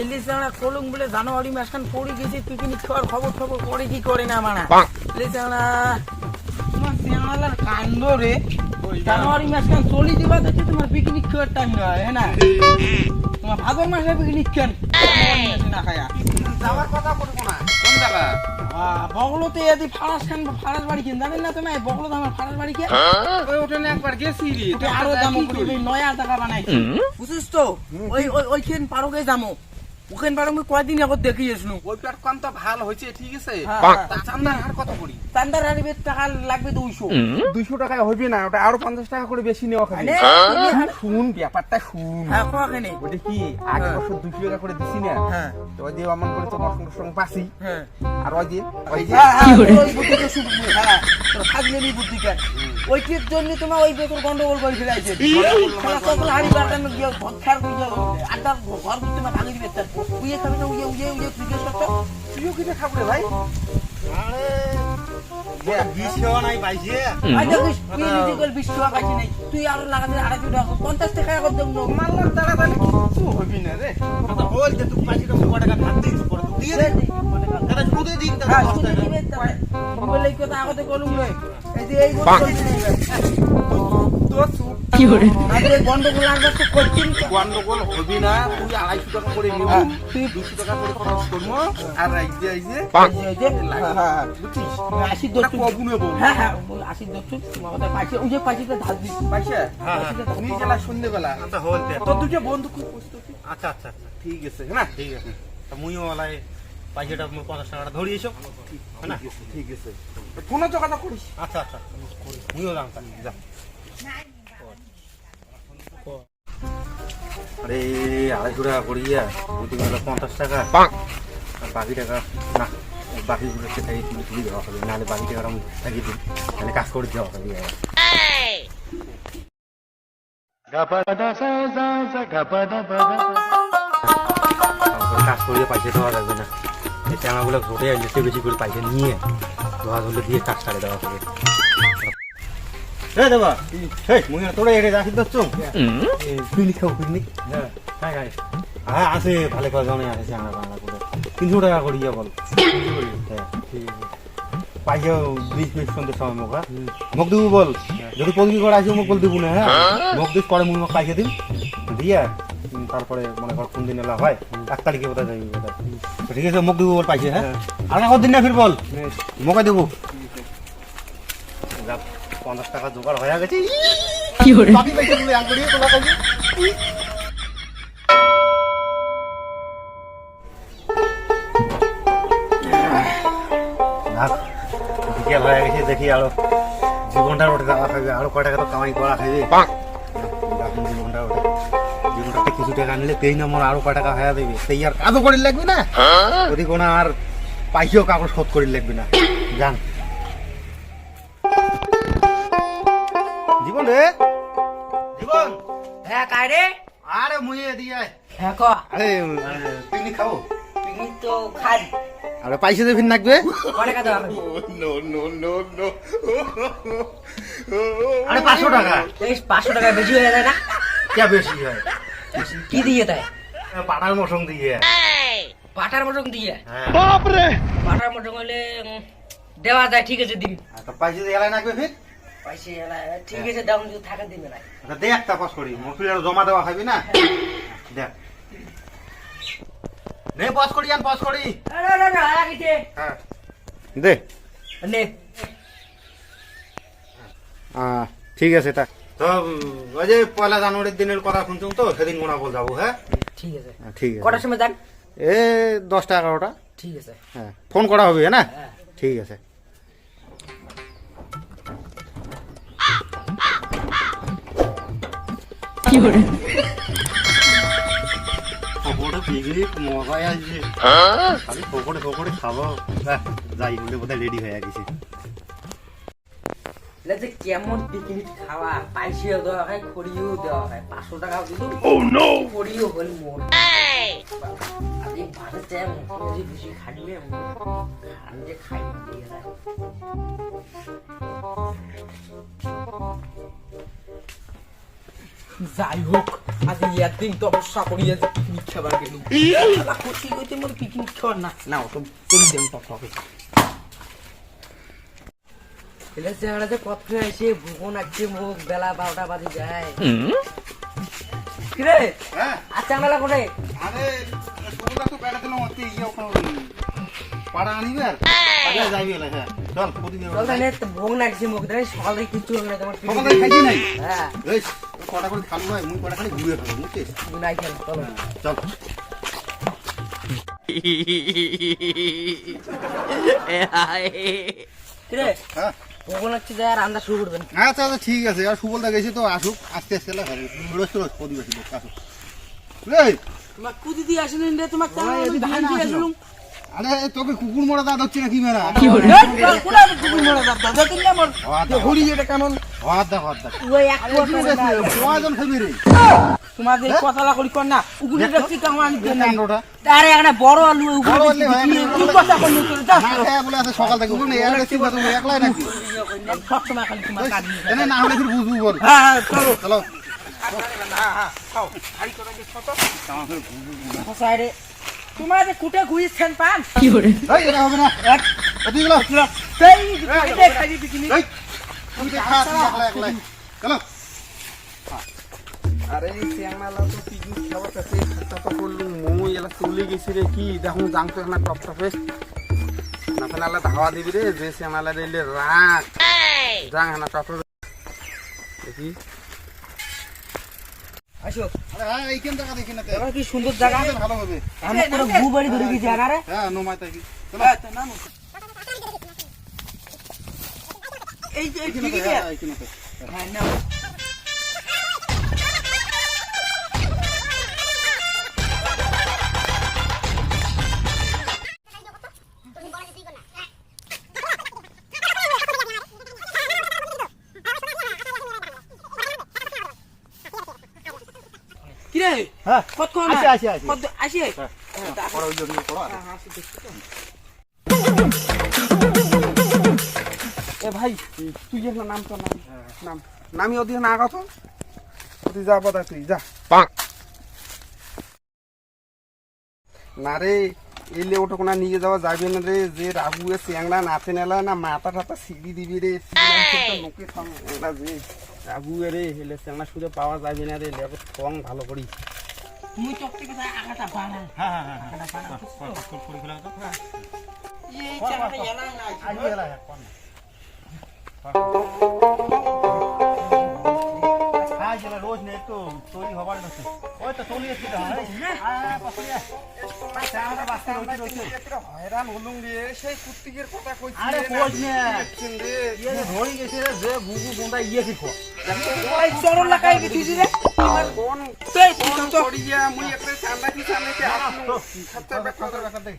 Alice আমরা কলম বলে জানুয়ারি মাসখান পড়ে গেছে পিকনিক খাওয়ার খবর খবর করে কি করে না মানা? এলিস আমরা তোমার শ্যামালার কান্দ রে। জানুয়ারি মাসখান চলি দিবা দেখে তোমার পিকনিক খাওয়ার টাইম নয় হ্যাঁ না? তোমার ভাদর মাসে পিকনিক খান। না খায়া। যাওয়ার কথা বলব না। কোন জায়গা? বগলোতে এদি ফারাস খান ফারাস বাড়ি কিন? জানেন না তুমি? বগলো আমার ফারাস বাড়ি কে ওই ওখানে একবার গেছি রে। আরও দামো করি? নয়া টাকা বানাই বুঝছিস তো? ওই ওই ওইখান পারোকে যামো ওখান পারো আমি কয়দিন আগত দেখি আসনু ওই প্ল্যাটফর্ম তো ভালো হয়েছে ঠিক আছে? হ্যাঁ। চান্দার হার কত করি? চান্দার হারিবে টাকা লাগবে দুইশো। দুইশো টাকায় হইবে না ওটা আরও পঞ্চাশ টাকা করে বেশি নেওয়া খাবে। শুন ব্যাপারটা শুন। হ্যাঁ ওটা কি আগে হ্যাঁ। বছর দুশো টাকা করে দিছি না হ্যাঁ। তো ওই দিয়ে অমন করে তো মশন সঙ্গে পাসি। হ্যাঁ। আর ওই যে হ্যাঁ, হ্যাঁ, ওই হ্যাঁ ফাজলেমি বুদ্ধি কেন ওইটির জন্য তোমার ওই বেতন গন্ডগোল করে ফেলাইছে। খেলা সকল হাড়ি বাটানো গিয়ে ঘর করে আড্ডা ঘর করতে না ভাঙি দিবে উইয়ে খাবে না উইয়ে উইয়ে উইয়ে তুই সত্য তুইও কিনে খাব রে ভাই। বিষ খাওয়া নাই পাইছে। আই দেখিস তুই নিজে গেল বিশ টাকা পাইছি নাই। তুই আরও লাগাতে আড়াইশো টাকা। পঞ্চাশ টাকা এখন দেব মাল্লার দ্বারা তাহলে কিছু হবি না রে। বল যে তুই পাইছি তো টাকা ধার দিস পরে তুই দিয়ে দে। দাদা সুদে দিন হ্যাঁ। বলে কথা আগতে কলম নয়। এই যে। তোর আগে এই গন্ডগোল আগবার তো করছিস গন্ডগোল হবি না তুই আড়াইশো টাকা করে নিবি হ্যাঁ। তুই দুশো টাকা করে খরচ করব আর যে, হ্যাঁ, হ্যাঁ, বুঝছিস? হ্যাঁ, হ্যাঁ, ওই আশির দশটি তোমার ওই যে পাইছে ঢাল দিস। পাইছে হ্যাঁ, হ্যাঁ। তুমি গেলা সন্ধ্যেবেলা। আচ্ছা হল দে দুটো বন্ধু খুব প্রস্তুতি আচ্ছা আচ্ছা আচ্ছা। ঠিক আছে না? ঠিক আছে। তা মুইও ওলাই পাইছেটা মোর পঞ্চাশ টাকাটা ধরিয়ে এসো। না? ঠিক আছে। ফোনে যোগাযোগ করিস। আচ্ছা আচ্ছা মুইও যাম যা। আরে আড়াইশো টাকা করিয়া পঞ্চাশ টাকা। আর বাকি টাকা না বাকিগুলো সেটাই তুলে তুলে দেওয়া হবে নাহলে বাকি টাকা আমি থাকিয়ে দিই তাহলে কাজ করে দেওয়া হবে। কাজ করিয়ে পয়সা দেওয়া যাবে না। এই চানাগুলো ঘটে লিখতে বেশি করে পয়সা নিয়ে ধোয়া ধরলে দিয়ে কাজ সারে দেওয়া হবে। হ্যাঁ দেবা হেই মুই তোরা এটা রাখি দচ্ছ পিকনিক খাও পিকনিক হ্যাঁ হ্যাঁ হ্যাঁ। হ্যাঁ আছে ভালো করে জনে আছে বাংলা করে। তিনশো টাকা করি বল। হ্যাঁ পাইছে বিশ মিনিট সময় মোক মোক দিব বল। যদি পঙ্গি করে আসি মোক বল দিব না হ্যাঁ? মোক দিস পরে মুই মোক পাইছে দিম দিয়া তারপরে মনে কর কোন দিন এলা হয় এক তারিখে বোধহয় যাবি ঠিক আছে মোক দিব বল পাইছে হ্যাঁ? আর কত দিন না ফির বল মোকে দেবো পঞ্চাশ টাকা জোগাড় হয়ে গেছে। বিকেল হয়ে গেছে দেখি আরও জীবনটা ওঠে দেওয়া খাবে আরও কয় টাকা তো কামাই করা খাবে এখন জীবনটা ওঠে জীবনটাতে কিছু টাকা নিলে তেই না মোর আরও কয় টাকা হয়ে দেবে সেই আর কাজও করি লাগবে না? যদি কোনো আর পাইছেও কাগজ শোধ করি লাগবে না। জান জীবন হ্যাঁ, কারে? আরে মুই এদিকে আয়। হ্যাঁ, ক। আরে পিকনিক খাব? পিকনিক তো খাই। আরে পয়সা দেবেন লাগবে ক টাকা দেওয়া হবে? আরে পাঁচশো টাকা। এই পাঁচশো টাকা বেশি হয়ে যায় না? কে বেশি হয়? কি দিয়ে দেয়? পাটার মশং দিয়ে। হ্যাঁ। মটন হলে দেওয়া যায় ঠিক আছে দিবি। তো পয়সা দিয়ে এলাই লাগবে ফির পয়সা এলা, ঠিক আছে দাম যদি থাকে দিবে না। আচ্ছা, দে করি মোর আর জমা দেওয়া খাবি না? দেখ। নে পাস করি আন পাস করি। আরে, আরে, আরে, আরে, আগে দে। হ্যাঁ। দে। নে। ঠিক আছে তা। তো ওই যে পয়লা জানুয়ারির দিনের কথা শুনছুন তো সেদিন মোনা বল যাব হ্যাঁ? ঠিক আছে। হ্যাঁ, ঠিক আছে। কটার সময় যান এ দশটা এগারোটা। ঠিক আছে। হ্যাঁ ফোন করা হবে না? হ্যাঁ। ঠিক আছে। পকোড়ে পিকনিক মজাই আসছে খালি পকোড়ে পকোড়ে খাব। যাই বলে বোধহয় রেডি হয়ে গেছে। এটা যে কেমন পিকনিক খাওয়া পাইসিও দেওয়া হয় খড়িও দেওয়া হয়। পাঁচশো টাকাও দিল খড়িও হল মোর। আমি ভালো চাই মুখে বেশি খাটলে খান যে খাই দিয়ে দেয় যাই হোক আজ একদিন তপস্যা করিয়া যে পিকনিক খাবার শালা কচি কইতে মোর পিকনিক খাবার না। না ওটা চলি দেন টপ টপে এলে চেহারা যে কত এসে ভুবন আছে মুখ বেলা বারোটা বাজে যায়। কিরে? হ্যাঁ। আচ্ছা মেলা করে আরে তো বেড়া দিলাম অতি ইয়ে ওখানে। পাড়া আনিবে আর। আগে যাইবি এলে হ্যাঁ। চল প্রতিদিন চল তাহলে ভোগ নাকছে মুখ। ধরে সকালে কিচ্ছু হবে না তোমার খাইছি নাই? হ্যাঁ। এই কটা করে ভাই? মুই কটা খালি ঘুরে খাব বুঝছিস? নাই খেল চল। কিরে? হ্যাঁ। আর শুরু করবেন। আচ্ছা আচ্ছা ঠিক আছে। আর সুবলদা গেছে তো আসুক। আস্তে আস্তে এলা হবে। রোজ রোজ প্রতিবেশী লোক আসুক। এই! তোমার কুদি দিয়ে রে? তোমার ওই এদিকে ধান দিয়ে আসলুম। আরে তোকে কুকুর মরা দাঁত হচ্ছে না কি মেরা কুকুর মরে না হরি এটা কেমন? তোমাদের কথা করি কর না উগুলিটা ঠিক আমার আমি দেন না আরে একটা আলু আছে একলাই নাকি? সব সময় খালি তোমার কাজ না হ্যাঁ, হ্যাঁ, কুটে ঘুরিছেন পান? কি করে এই এটা হবে না। এক তুমি তো খা তুমি একলাই একলাই চলো। আরে শ্যামালা তো পিকনিক খাবার কাছে খাতা তো করলুম মই এলা চলে গেছি রে কি? দেখুন জাং তো না টপ টপে। না ধাওয়া দিবি রে যে শ্যামালা দিলে রাখ জাং না টপ দেখি। আসো। আরে হ্যাঁ এইখান টাকা দেখি না এবার কি সুন্দর জায়গা? ভালো হবে। আমি পুরো গু বাড়ি ধরে গেছি আরে হ্যাঁ নোমাই তাই। চলো। এই যে হ্যাঁ না কিরে? হ্যাঁ। কত আছে আসি আসি। আসি? হ্যাঁ।, হ্যাঁ পড়া ওই জন্য পড়া হ্যাঁ, হ্যাঁ দেখছি তো। এ ভাই তুই যে নাম তো নাম। নাম নামি ওদিকে না কত তুই যা পদা তুই যা। না রে এলে ওটা কোনা নিয়ে যাওয়া যাবে না রে যে রাগুয়ে চ্যাংড়া নাচে নেলা না মাথা টাথা সিঁড়ি দিবি রে লোকে থামা যে রাগুয়ে রে এলে চ্যাংড়া সুদে পাওয়া যাবে না রে লেবো সং ভালো করি। মুই চক থেকে আগাটা বানা হ্যাঁ হ্যাঁ হ্যাঁ এলা না আসবি এলে হ্যাঁ কোন হ্যাঁ যেটা রোজ নেই তো তৈরি হবার না ওই তো চলে এসছি হয়রান হলুম রে সেই কুত্তিকের কথা কইছি আরে কোজ নে ইয়ে ধরে গেছে রে যে বুগু বন্ধা ইয়ে কি কো ওই চোর লাগাই গেছিস রে আমার কোন তুই কোন করিয়া মুই একটা সামনে সামনে তে আসলু খাতার ব্যাপার কথা দেখ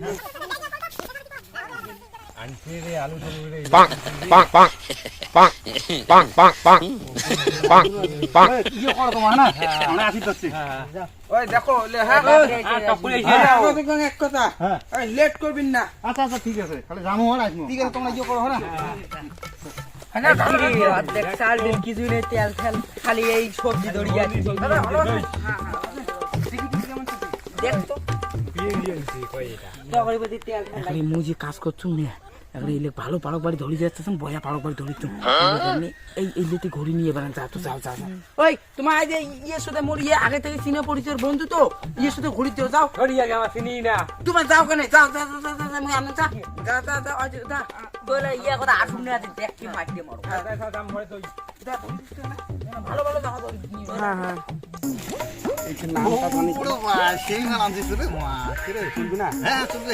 লেট করবেন না। আচ্ছা আচ্ছা ঠিক আছে খালি জামু ঠিক আছে তোমরা ইয়ে করো না অর্ধেক চাল দিন কিছু নেই তেল ফেল খালি এই সবজি দড়িয়ে আছে দেখ তো দগরিপতি তেল খালি মুই যে কাজ করছুম নে এখন এলে ভালো পাড়ক বাড়ি ধরি যাচ্ছেন বয়া পাড়ক বাড়ি ধরি তুমি এই এই লেতে ঘড়ি নিয়ে বেড়ান যা তো যাও যাও। ওই তোমার এই ইয়ের সাথে মোর ইয়ে আগে থেকে চিনে পরিচয়ের বন্ধু তো ইয়ের সাথে ঘড়ি দিও যাও ধরিয়া গেমা চিনি না তোমার যাও কেন যাও যাও যাও যাও মুই আনো যা যা যা যা আজ যা বলে ইয়া কথা আসুন না দেখ কি মারতে মারো যা, ভালো ভালো যাও হ্যাঁ হ্যাঁ এই নামটা জানি পুরো সেই আনছিস রে মা রে শুনবি না হ্যাঁ কাটি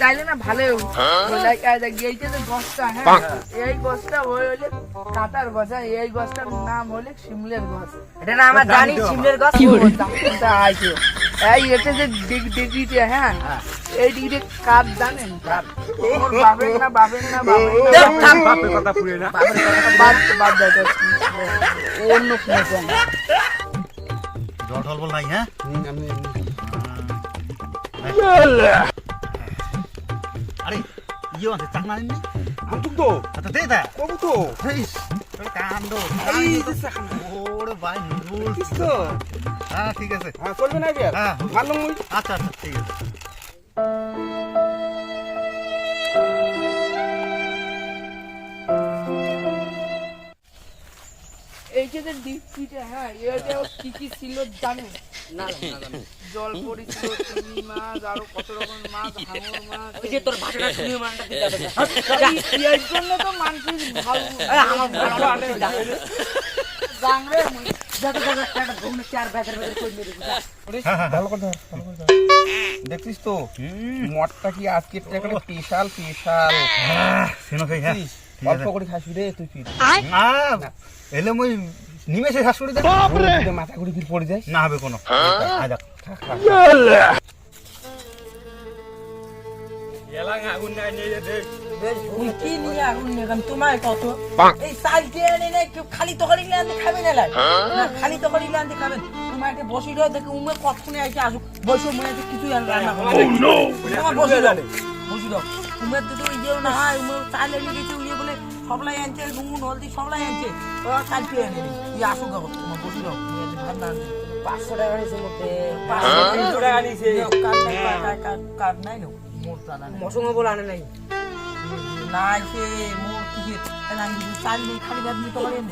তাইলে না ভালো এইটা যে গছটা হ্যাঁ? এই গছটা ওই হলে গছ এই গছটার নাম হলে শিমলের গছ। এটা না আমরা জানি গাছ এই এটা যে ডিগ হ্যাঁ? এই ডিগিতে কার জানেন? না। বাপের কথা পুরে। অন্য কোনো জল টল বল নাই হ্যাঁ? আরে ইয়ে আছে চাকমা নেই আনতুক তো। আচ্ছা দে দা। কবু তো হেইস কান্ড এই যে সাকান ওরে ভাই নুরুল। কিস তো? হ্যাঁ ঠিক আছে। হ্যাঁ চলবে না বিয়ার হ্যাঁ। মারলাম মুই। আচ্ছা আচ্ছা ঠিক আছে। এই যে যে হ্যাঁ এটাও কি কি ছিল জানেন? না না, না, না। জল পড়েছিল চিংড়ি মাছ আরও কত রকম মাছ হাঙর মাছ। ওই যে তোর ভাষাটা শুনে মানটা দিতে হবে। এর জন্য তো মানুষের ভালো। আমার ভালো আনে। জাংরে মুই যত যত একটা ঘুমনে চার বেজার বেজার করে মেরে ভালো কথা ভালো কথা দেখছিস তো? মদটা কি আজকের টাকা স্পেশাল স্পেশাল। সেনো খাই হ্যাঁ। অল্প করে খাসবি রে তুই না এলে মই নিমেষে করে দেখ মাথা ঘুরি ফির পড়ে যায় না হবে কোনো। আয় দেখ। খালি তরকারি নিয়ে আনতে খাবে না খালি আনতে খাবেন তোমার একটা বসি রয়ে দেখে উমে কতক্ষণে এসে আসুক বসে মনে হচ্ছে কিছুই রান্না করবে বসি দাও বসি দাও উমের দিকে ইয়ে না হয় উমে চাল এনে গেছে ইয়ে বলে সবলাই আনছে হলদি সবলাই আনছে ওরা চাল পেয়ে তোমার বসি দাও পাঁচশো টাকা নিয়েছে মধ্যে পাঁচশো তিনশো টাকা নিয়েছে কার্ড নাই কার্ড কার্ড নাই নো মোর জানা নেই। মশঙ্গ বলে আনে নাই। না সে মোর কি চাল নেই খালি ভাত নিতে পারেন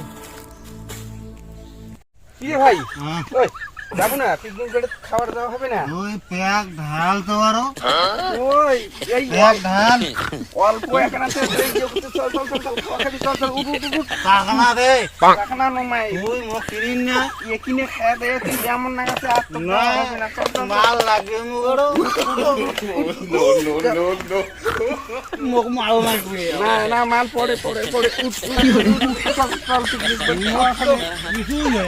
কি ভাই? ওই যাব না পিকনিক বেড়ে খাবার দাওয়া হবে না। ওই প্যাক ঢাল তো আরও। ওই এই প্যাক ঢাল। অল্প একানাতে চল চল চল চল খাবি চল চল উঠ উঠ উঠ, টাকা দে। রাখনা নমাই তুই মোক কিনিন না। একিনে খায় দে তুই যেমন না গেছে আর তো না না। চল চল। মাল লাগে মুগড়ো মোক মারো না তুই না না মাল পড়ে পড়ে পড়ে উঠ উঠ, চল চল পিকনিক খাওয়া খাবি না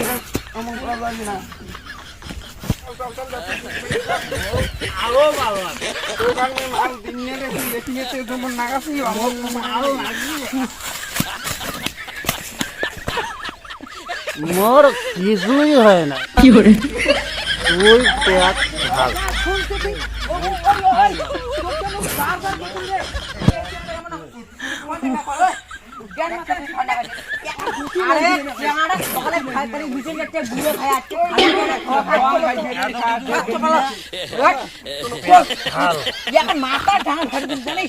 না, না, এটা করা যাবে না আরও ভালো লাগে মাল দিনে রে তুই একিনে তুই যেমন আরও মোর কিছুই হয় না। কি করে? তুই প্যাক ঢাল। আরে চেহারা সকালে মাথা ঢাঙা ঘর দিন জানিস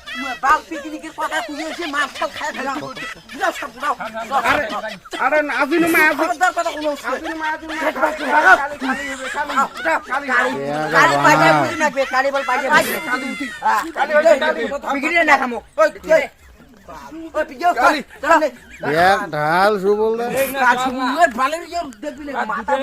পিকনিকের কথা খুঁজে মাছ সব খায় ফেলা আরে আরে আজিনো মা আজি খবরদার কথা কোনো আজিনো মা আজিনো মা খালি খালি খালি হবে খালি খালি কালি পাইজা বুঝি না বে কালি বল খালি বিগড়ে না খামো ওই কালি ঢাল ইয়ে দেখবি না মাথা